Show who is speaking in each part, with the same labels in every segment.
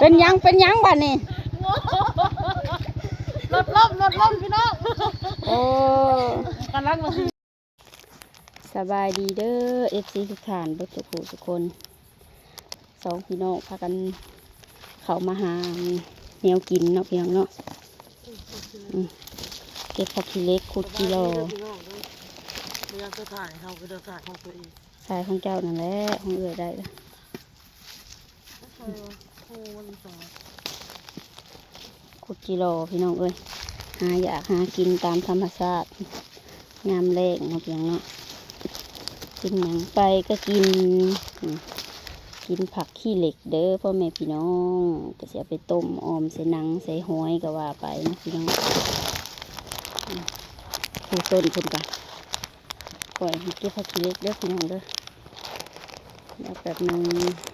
Speaker 1: เป็นหยังเป็นหยังบัดนี้
Speaker 2: รถล่มรถล่มพี่น้อง
Speaker 1: โอ้
Speaker 2: กำลังมาซื้อ
Speaker 1: สบายดีเด้อเอฟซีทุกท่านเบุตรผู้ทุกคนสองพี่น้องพากันเขามาหาแนวกินเนาะพี่น้องเนาะอืมเก็บผักขี้เหล็กขุดกิโล
Speaker 2: ไม่อยากจะถ่ายเขาก็จะถ่ายของตัวเอง
Speaker 1: สายของเจ้านั่นแหละของเอื้อได้
Speaker 2: โอ้วันสอง
Speaker 1: ขุดกิโลพี่น้องเอ้ยหาอยากหากินตามธรรมชาติยามแรงเนาะพี่น้องเนาะกินหยังไปก็กิน กินผักขี้เหล็กเด้อพ่อแม่พี่น้องก็จะเอาไปต้มออมใส่หนังใส่หอยก็ว่าไปนะพี่น้องอืมผู้ต้นคนกันปล่อยให้เก็บผักขี้เหล็กเด้อพี่น้องเด้อแล้วแบบหนึง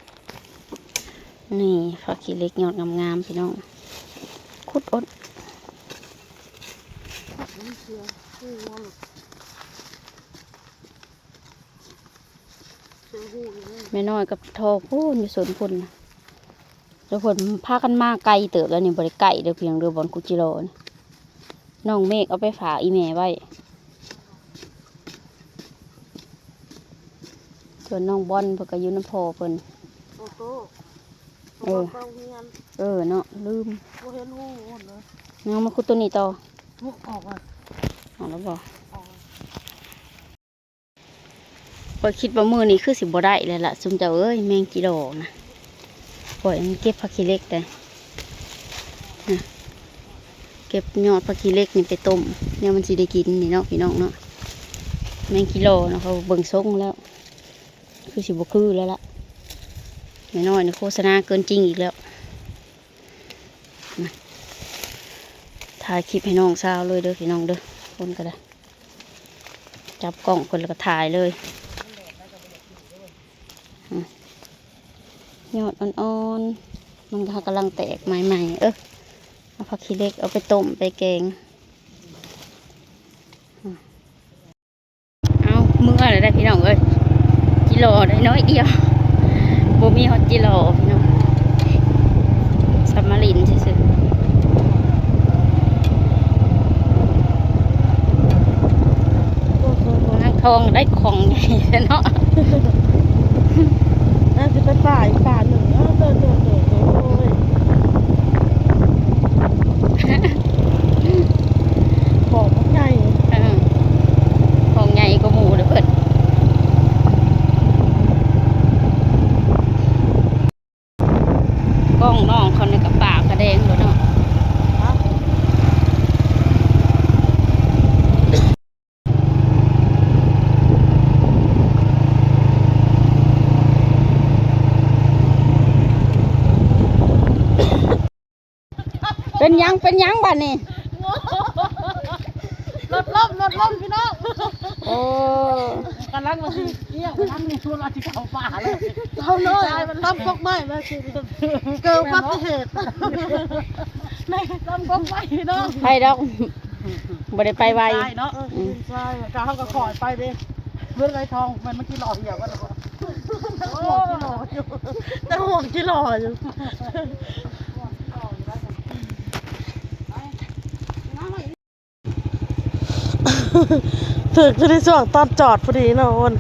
Speaker 1: นี่ผักขี้เล็กยอดงามๆพี่น้อง คุดอด
Speaker 2: นี่เชียร์หูว่าหลุดเชียร์หูอยู่นี่
Speaker 1: แม่น้อยกับทอพูนอยู่สวนพุ่นนะแล้วผลพากันมาไกลเติบแล้วนี่บริไก่เด้อเพียงเรือบอลกุจิโร่น้องเมฆเอาไปฝากอีแม่ไว้ส่วนน้องบอลเพิ่นก็ยู่น้ำพอเพิ่น เออ
Speaker 2: เป้าเงียน
Speaker 1: เออเนาะลืม
Speaker 2: โอ้เห็นหูหมดเลย
Speaker 1: ยังมาคุดตัวนี้ต่อ
Speaker 2: หูออกอะ
Speaker 1: เอาแล้วบอก
Speaker 2: ออก
Speaker 1: พอยคิดว่ามือนี้คือสิบ่ได้เลยล่ะซุมเจ้าเอ้ยแมงกิโลนะปล่อยมันเก็บผักขี้เหล็กแต่นะเก็บยอดผักขี้เหล็กนี่ไปต้มเนี่ยมันสิได้กินนี่เนาะพี่น้องเนาะแมงกิโลเนาะเขาเบิ่งทรงแล้ว คือสิบ่คือแล้วล่ะ ไม่น้อยนี่โฆษณาเกินจริงอีกแล้ว ถ่ายคลิปให้น้องสาวเลยเด้อพี่น้องเด้อคนก็ได้ จับกล่องคนแล้วก็ถ่ายเลยยอดอ่อนๆ มันกำลังแตกใหม่ๆ เออเอาผักขี้เล็กเอาไปต้มไปแกง เอามืออะไรได้พี่น้องเอ้ยกิโลได้น้อยเดียว มีฮอตกิโลพี่น้องสัมมารินซื่อๆโอ้โหนางทองได้ของใหญ่เนาะ
Speaker 2: น่าจะเป็นป่าอีกป่าหนึ่งเออเดินเดินเดินเดินโอ้ยของมันใหญ่
Speaker 1: เออของใหญ่ก็หมูเลยเพิ่น ล้องน้องเขาในกระปากกระแดงเลยเนาะเป็นยังเป็นยังบ้านนี่
Speaker 2: รถล่มรถล่มพี่น้อง
Speaker 1: โอ้
Speaker 2: กำลังมาซื้อเกี่ยวกำลังนี่ชวนเราที่เขาป่าเลยเขาเลยใช่มันล่ำพกไม้มาสิเกิดอุบัติเหตุไม่ล่ำพกไม้พี่น้อง
Speaker 1: ไปดอกบ่ได้ไปไว
Speaker 2: ใช่เนาะใช่กาเขาก็ขอยไปดิเพื่อนไรทองมันเมื่อกี้หล่อเหี่ยวกันหรอห่วงที่หล่ออยู่แต่ห่วงที่หล่ออยู่ ถึกจะได้ช่วงตอนจอดพอดีนะโอน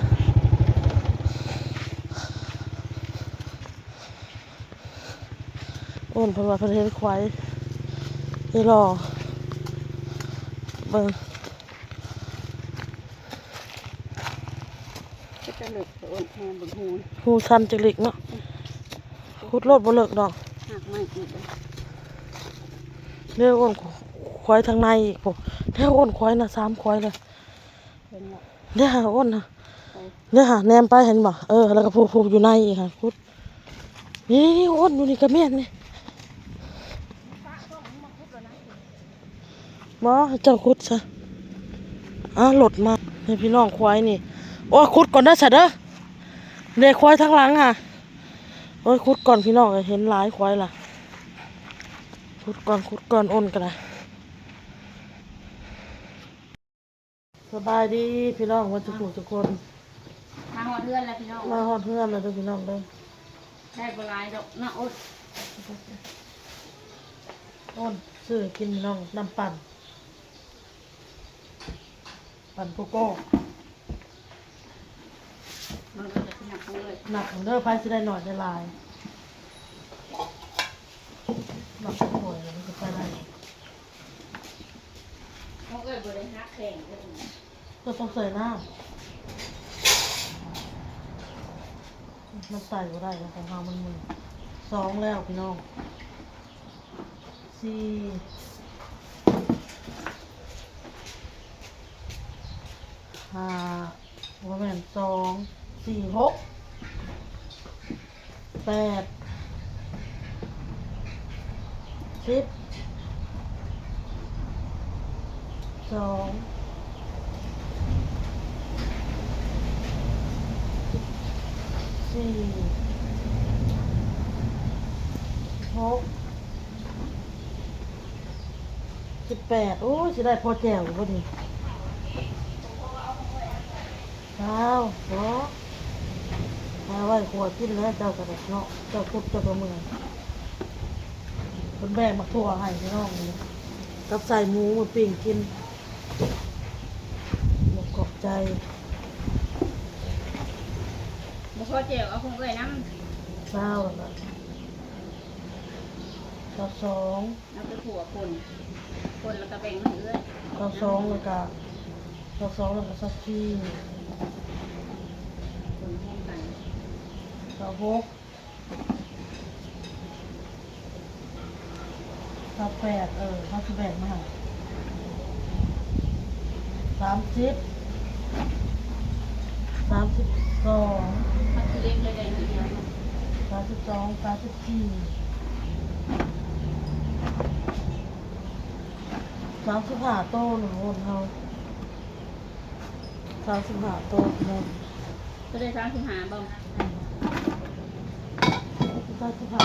Speaker 2: โอนเพนว่าเพนเห็นควายที่รอเบิ่ง
Speaker 1: ก็จะเลิกโอนแทนบ่ฮู้
Speaker 2: หูชันจิลิกเนาะขุดรถบ่เลิกดอก
Speaker 1: หักไม่อีกเลย
Speaker 2: เรียกอ้นควายทางในอีกผม เรียกอ้นควายนะสามควายเลย
Speaker 1: เพิ่นว่า
Speaker 2: เนี่ยหาอ้นนะ
Speaker 1: ไป
Speaker 2: เนี่ยหาแนมไปเห็นบ่เออแล้วก็ผูกผูกอยู่ในอีกค่ะขุดนี่นี่นี่อ้นอยู่นี่กระเมียนนี่บ่ให้เจ้าขุดซะอะหลดมาให้พี่น้องควายนี่โอ้ยขุดก่อนนะสะเด้อเด็กควายทั้งหลังค่ะโอ้ยขุดก่อนพี่น้องเห็นหลายควายล่ะขุดก่อนขุดก่อนอ้นกันนะ สบายดีพี่น้องวันทุกคนทุกคน
Speaker 1: มาฮอดเรือนแล้วพี่น้อง
Speaker 2: มาฮอดเพื่อนเลยเด้อพี่น้องเด้อ
Speaker 1: ได้บ่หลายดอกเนาะโอ๊ย
Speaker 2: ต้นซื้อกินน้องน้ำปั่น ปั่นโกโก้
Speaker 1: มันก็จะขยับเลย
Speaker 2: หนักของเด้อไพ่สิได้หน่อยได้หลายหนักสวยมันจะไปได้
Speaker 1: เขาเอ้ยบริหารแข่งเลย
Speaker 2: ก็ต้องใส่น้ำมันใส่ก็ได้นะของเรามันมือสองแล้วพี่น้องสี่ห้าประมาณสองสี่หกแปดสิบสอง สี่หกสิบแปดโอ้ยจะได้พอแจวพอดีเก้าเนาะมาไว้ขวดกินแล้วเจ้ากระดกเนาะเจ้าพุดเจ้าประเมืองคนแบกมาทั่วให้พี่น้องนี่กับใส่หมูมาปิ้งกินหมกขอบใจ
Speaker 1: พอเจียวเอาคงเอ้ยน้
Speaker 2: เศร้าแล้วก็ข้าวสองำ
Speaker 1: น้ำไปขัวคนคนแล้วก็แบ่งให้เอ้ย
Speaker 2: ข้าวสองแล้วก็ข้าวสองแล้วก็สักที
Speaker 1: คนร่วมกัน
Speaker 2: ข้าวหกข้าวแปดเออข้าวสิบแปดมาสามสิบสามสิบสอง สามสิบสองสามสิบสี่สามสิบห้าโต้หนึ่งคนเขาสามสิบห้าโต้เนาะ
Speaker 1: ก็ได้สามสิบห้าบ่
Speaker 2: สามสิบห้า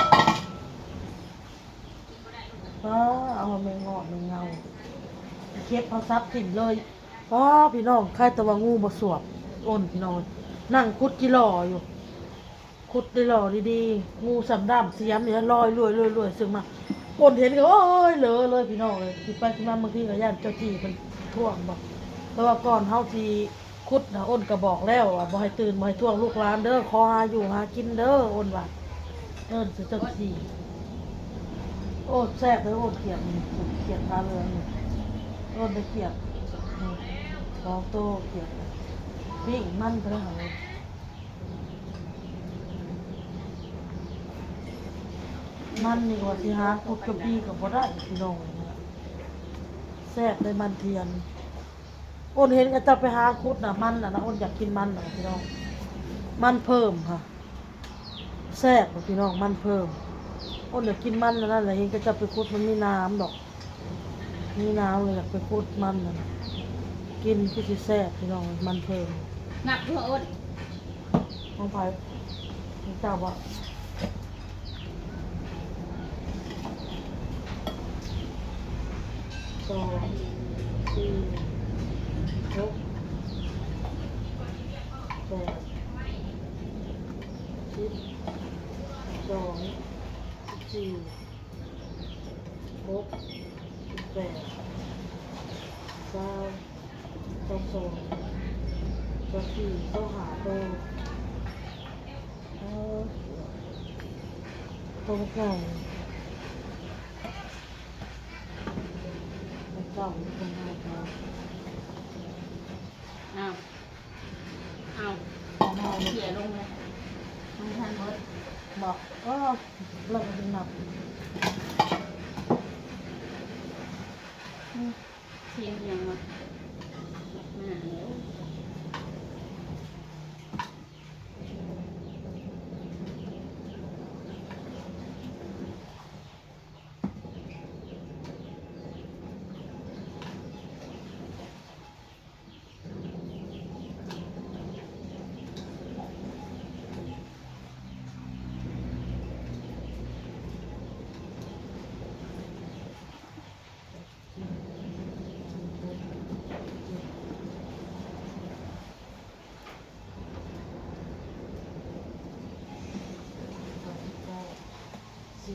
Speaker 2: ป้าเอามาเมงงอดเมงเงาเก็บเอาซับถิ่นเลยป้าพี่น้องใครตะวางูมาสวบอ้นพี่น้องนั่งคุดจิหล่ออยู่ ขุดได้หล่อดีๆงูสำดำเสียมเนี่ยลอยรวยรวยรวยซึ่งมาคนเห็นก็โอ้ยเหลอเลยพี่น้องเลยคิดไปคิดมาบางทีก็ย่านเจ้าที่มันท่วงบอกแต่ว่าก่อนเฮาทีขุดนะอ้นก็บอกแล้วว่าบ่ให้ตื่นบ่ให้ท่วงลูกหลานเด้อขอหาอยู่หากินเด้ออ้นว่าเอิ้นสิเจ้าที่โอ้แซ่บเลยโอ้เขียดเขียดทาเรืออ้นได้เขียดนี่สองโตเขียดปิ้งมันไปแล้วเหรอ มันนี่ว่าสิหาคุดกระบี่กับบ่ได้พี่น้องเนี่ยแซ่บได้มันเทียนอ้นเห็นก็จะไปหาคุดน่ะมันน่ะนะอ้นอยากกินมันน่ะพี่น้อง มันเพิ่มค่ะแซ่บกว่าพี่น้องมันเพิ่มอ้นอยากกินมันน่ะนั่นแหละเห็นก็จะไปคุดมันมีน้ำดอกมีน้ำเลยอยากไปคุดมันน่ะนะกินคือสิแซ่บพี่น้องมันเพิ่ม
Speaker 1: นับทั่วอ้น
Speaker 2: น้องไผ่น้องเจ้าบ่ สองสี่หกแปดสิบสองสิบสี่หกสิบแปดเก้าสองสองสองสี่สองหาตเออตรงกลาง แล้วเก้าตรงห้า
Speaker 1: อ้าวอ้าว
Speaker 2: ตรงห้า
Speaker 1: เขี่ยลงเลยมันทันหมด
Speaker 2: บอกก็เราก็จะนับ
Speaker 1: เสียงยังมา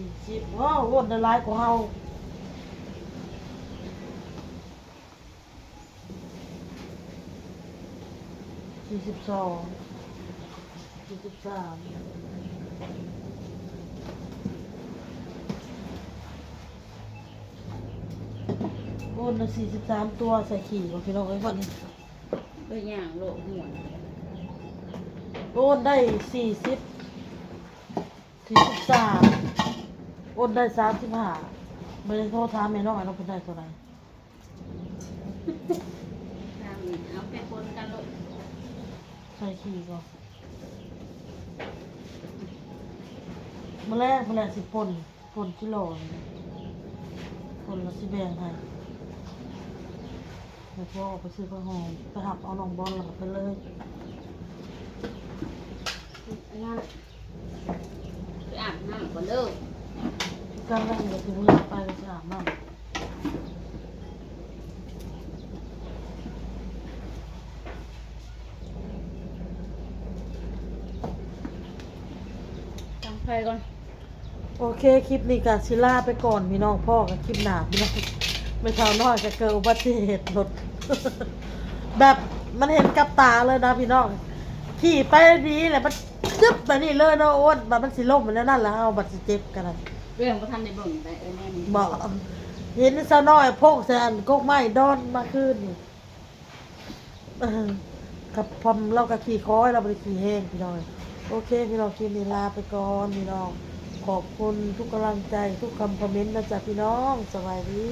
Speaker 2: สี่สิบว้าววนได้หลายกว่าเฮาสี่สิบสองสี่สิบสามวนละสี่สิบสามตัวใส่ขี่ของพี่น้องไอ้คนนี้
Speaker 1: ด้วยย่างโลกหัว
Speaker 2: โอนได้สี่สิบสี่สิบสามโอนได้สามสิบห้าไม่ได้โทรถามแม่น้องไอ้น้องเป็นได้เท่าไหร่
Speaker 1: ตามนี่เอาไปคนกันโลก
Speaker 2: ใส่ขี่ก่อนมาแรกมาแรกสิปนปนกิโลนี่ปนละสิแบ่งให้แล้วก็ออกไปซื้อข้าวหอมไปหับเอาน้องบอลแล้วก็ไปเลย
Speaker 1: อันนั้นไปอาบน้ำก่อนเด้อ
Speaker 2: ไปก็จะอาบน้ำ
Speaker 1: ตั้งไฟก่อน
Speaker 2: โอเค คลิปนี้กับชิล่าไปก่อนพี่น้องพ่อกับคลิปหนาพี่น้องไม่เท่าน้อยก็เกิดอุบัติเหตุรถ แบบมันเห็นกับตาเลยนะพี่น้องขี่ไปดีแหละมันจึ๊บแบบนี้เลยเนาะโอ้นแบบมันสิล่มมันแล้วนั่นแหละเอาบัตรสิเจ็บกันนะ
Speaker 1: เรื่องประทันในเบิ่งไปเออแน่นี่
Speaker 2: บอกเห็นสาวน้อยพกแซนกกไม้ดอนมาขึ้นนี่เออกับพอมเรากับขี่คอยเราไปขี่แห้งพี่น้องโอเคพี่น้องคลิปนี้ลาไปก่อนพี่น้องขอบคุณทุกกำลังใจทุกคำคอมเมนต์นะจ๊ะพี่น้องสวัสดี